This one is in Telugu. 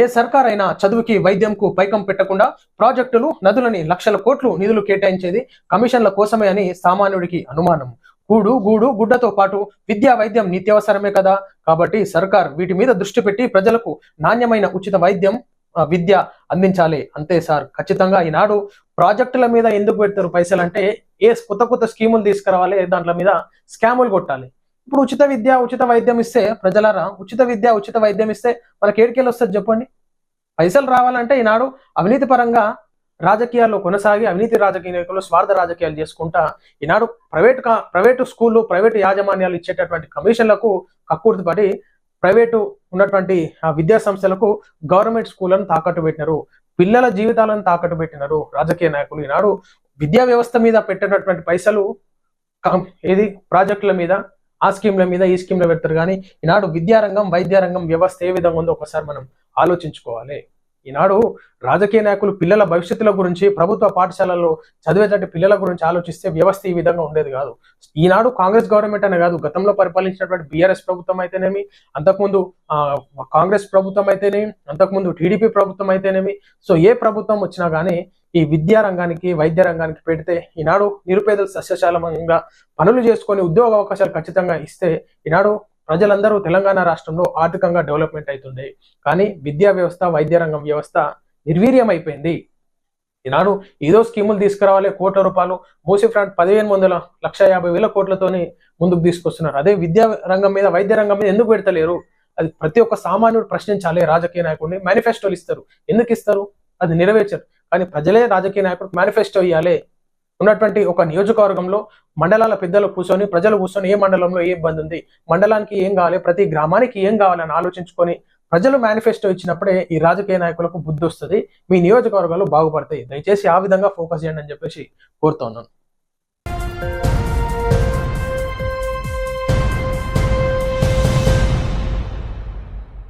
ఏ సర్కార్ అయినా చదువుకి వైద్యంకు పైకం పెట్టకుండా ప్రాజెక్టులు నదులని లక్షల కోట్లు నిధులు కేటాయించేది కమిషన్ల కోసమే అని సామాన్యుడికి అనుమానం. కూడు గూడు గుడ్డతో పాటు విద్యా వైద్యం నిత్యావసరమే కదా. కాబట్టి సర్కార్ వీటి మీద దృష్టి పెట్టి ప్రజలకు నాణ్యమైన ఉచిత వైద్యం విద్య అందించాలి. అంతే సార్. ఖచ్చితంగా ఈనాడు ప్రాజెక్టుల మీద ఎందుకు పెడతారు పైసలు అంటే ఏ కొత్త కొత్త స్కీములు తీసుకురావాలి దాంట్ల మీద స్కాములు కొట్టాలి. ఇప్పుడు ఉచిత విద్య ఉచిత వైద్యం ఇస్తే ప్రజలరా ఉచిత విద్య ఉచిత వైద్యం ఇస్తే మనకి ఏడికెళ్ళి వస్తుంది చెప్పండి? పైసలు రావాలంటే ఈనాడు అవినీతి పరంగా రాజకీయాల్లో కొనసాగి అవినీతి రాజకీయ నాయకులు స్వార్థ రాజకీయాలు చేసుకుంటా ఈనాడు ప్రైవేట్ ప్రైవేటు స్కూళ్ళు ప్రైవేటు యాజమాన్యాలు ఇచ్చేటటువంటి కమిషన్లకు కక్కుర్తి పడి ప్రైవేటు ఉన్నటువంటి ఆ విద్యా సంస్థలకు గవర్నమెంట్ స్కూళ్ళను తాకట్టు పెట్టినారు. పిల్లల జీవితాలను తాకట్టు పెట్టినారు రాజకీయ నాయకులు. ఈనాడు విద్యా వ్యవస్థ మీద పెట్టినటువంటి పైసలు ఇది ఏది ప్రాజెక్టుల మీద ఆ స్కీమ్ల మీద ఈ స్కీమ్లో పెడతారు. కానీ ఈనాడు విద్యారంగం వైద్యారంగం వ్యవస్థ ఏ విధంగా ఉందో ఒకసారి మనం ఆలోచించుకోవాలి. ఈనాడు రాజకీయ నాయకులు పిల్లల భవిష్యత్తుల గురించి ప్రభుత్వ పాఠశాలలో చదివేటట్టు పిల్లల గురించి ఆలోచిస్తే వ్యవస్థ ఈ విధంగా ఉండేది కాదు. ఈనాడు కాంగ్రెస్ గవర్నమెంట్ అనే కాదు గతంలో పరిపాలించినటువంటి బీఆర్ఎస్ ప్రభుత్వం అయితేనేమి అంతకుముందు కాంగ్రెస్ ప్రభుత్వం అయితేనేమి అంతకుముందు టీడీపీ ప్రభుత్వం అయితేనేమి. సో ఏ ప్రభుత్వం వచ్చినా కానీ ఈ విద్యా రంగానికి వైద్య రంగానికి పెడితే ఈనాడు నిరుపేదలు సస్యశాలంగా పనులు చేసుకొని ఉద్యోగ అవకాశాలు ఖచ్చితంగా ఇస్తే ఈనాడు ప్రజలందరూ తెలంగాణ రాష్ట్రంలో ఆర్థికంగా డెవలప్మెంట్ అవుతుంది. కానీ విద్యా వ్యవస్థ వైద్య రంగం వ్యవస్థ నిర్వీర్యం అయిపోయింది ఈనాడు ఏదో స్కీములు తీసుకురావాలి కోట్ల రూపాయలు మూసి ఫ్రంట్ పదిహేను వందల లక్ష యాభై వేల కోట్లతోని ముందుకు తీసుకొస్తున్నారు. అదే విద్యా రంగం మీద వైద్య రంగం మీద ఎందుకు పెడతలేరు? అది ప్రతి ఒక్క సామాన్యుడు ప్రశ్నించాలి రాజకీయ నాయకుడిని మేనిఫెస్టోలు ఇస్తారు. ఎందుకు ఇస్తారు? అది నెరవేర్చరు. కానీ ప్రజలే రాజకీయ నాయకులకు మేనిఫెస్టో ఇవ్వాలి ఉన్నటువంటి ఒక నియోజకవర్గంలో మండలాల పెద్దలు కూర్చొని ప్రజలు కూర్చొని ఏ మండలంలో ఏ ఇబ్బంది ఉంది మండలానికి ఏం కావాలి ప్రతి గ్రామానికి ఏం కావాలని ఆలోచించుకొని ప్రజలు మేనిఫెస్టో ఇచ్చినప్పుడే ఈ రాజకీయ నాయకులకు బుద్ధి వస్తుంది మీ నియోజకవర్గాలు బాగుపడతాయి. దయచేసి ఆ విధంగా ఫోకస్ చేయండి అని చెప్పేసి కోరుతున్నాను